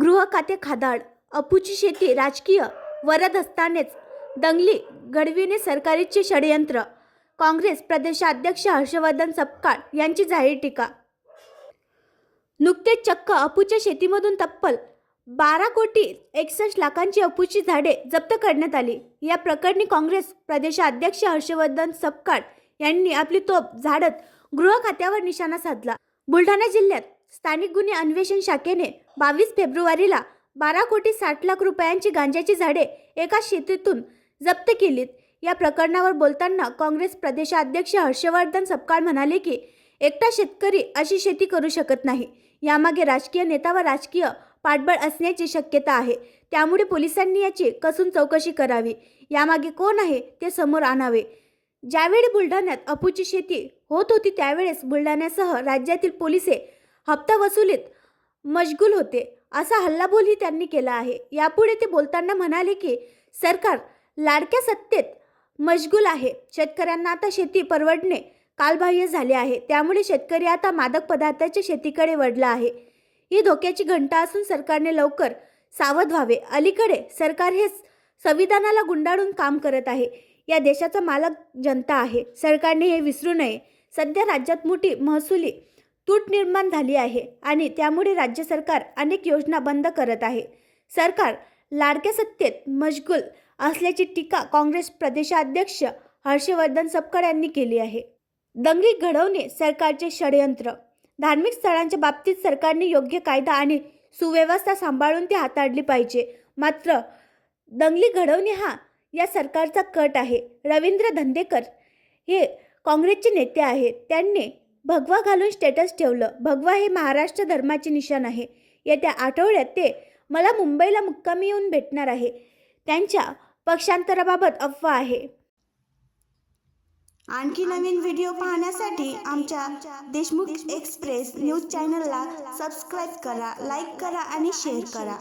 गृह खाते खादाड अपूची शेती राजकीय वरद असतानेच दंगली घडविणे सरकारीचे षडयंत्र. काँग्रेस प्रदेशाध्यक्ष हर्षवर्धन सपकाळ यांची जाहीर टीका. नुकतेच चक्क अपूच्या शेतीमधून तब्बल बारा कोटी एकसष्ट लाखांची अपूची झाडे जप्त करण्यात आली. या प्रकरणी काँग्रेस प्रदेशाध्यक्ष हर्षवर्धन सपकाळ यांनी आपली तोप झाडत गृह खात्यावर निशाणा साधला. बुलढाणा जिल्ह्यात स्थानिक गुन्हे अन्वेषण शाखेने बावीस फेब्रुवारीला बारा कोटी साठ लाख रुपयांची गांजाची झाडे एका शेतीतून जप्त केलीत. या प्रकरणावर बोलताना काँग्रेस प्रदेशाध्यक्ष हर्षवर्धन सपकाळ म्हणाले की एकटा शेतकरी अशी शेती करू शकत नाही. यामागे राजकीय नेता व राजकीय पाठबळ असण्याची शक्यता आहे. त्यामुळे पोलिसांनी याची कसून चौकशी करावी. यामागे कोण आहे ते समोर आणावे. ज्यावेळी बुलढाण्यात अपूची शेती होत होती त्यावेळेस बुलढाण्यासह राज्यातील पोलिसे हप्ता वसुलीत मशगूल होते. असा हल्लाबोलही त्यांनी केला आहे. यापुढे ते बोलताना म्हणाले की सरकार लाडक्या सत्तेत मशगूल आहे. शेतकऱ्यांना आता शेती परवडणे कालबाह्य झाले आहे. त्यामुळे शेतकरी आता मादक पदार्थाच्या शेतीकडे वडला आहे. ही धोक्याची घंटा असून सरकारने लवकर सावध व्हावे. अलीकडे सरकार हे संविधानाला गुंडाळून काम करत आहे. या देशाचा मालक जनता आहे. सरकारने हे विसरू नये. सध्या राज्यात मोठी महसुली तूट निर्माण झाली आहे आणि त्यामुळे राज्य सरकार अनेक योजना बंद करत आहे. सरकार लाडक्या सत्तेत मशगूल असल्याची टीका काँग्रेस प्रदेशाध्यक्ष हर्षवर्धन सपकाळ यांनी केली आहे. दंगली घडवणे सरकारचे षडयंत्र. धार्मिक स्थळांच्या बाबतीत सरकारने योग्य कायदा आणि सुव्यवस्था सांभाळून ती हाताळली पाहिजे. मात्र दंगली घडवणे हा या सरकारचा कट आहे. रवींद्र धंदेकर हे काँग्रेसचे नेते आहेत. त्यांनी भगवा घालून स्टेटस ठेवलं. भगवा हे महाराष्ट्र धर्माचे निशाण आहे. येत्या आठवड्यात ते मला मुंबईला मुक्कामी येऊन भेटणार आहे. त्यांच्या पक्षांतराबाबत अफवा आहे. आणखी नवीन व्हिडिओ पाहण्यासाठी आमच्या देशमुख एक्सप्रेस न्यूज चॅनलला सबस्क्राईब करा लाईक करा आणि शेअर करा.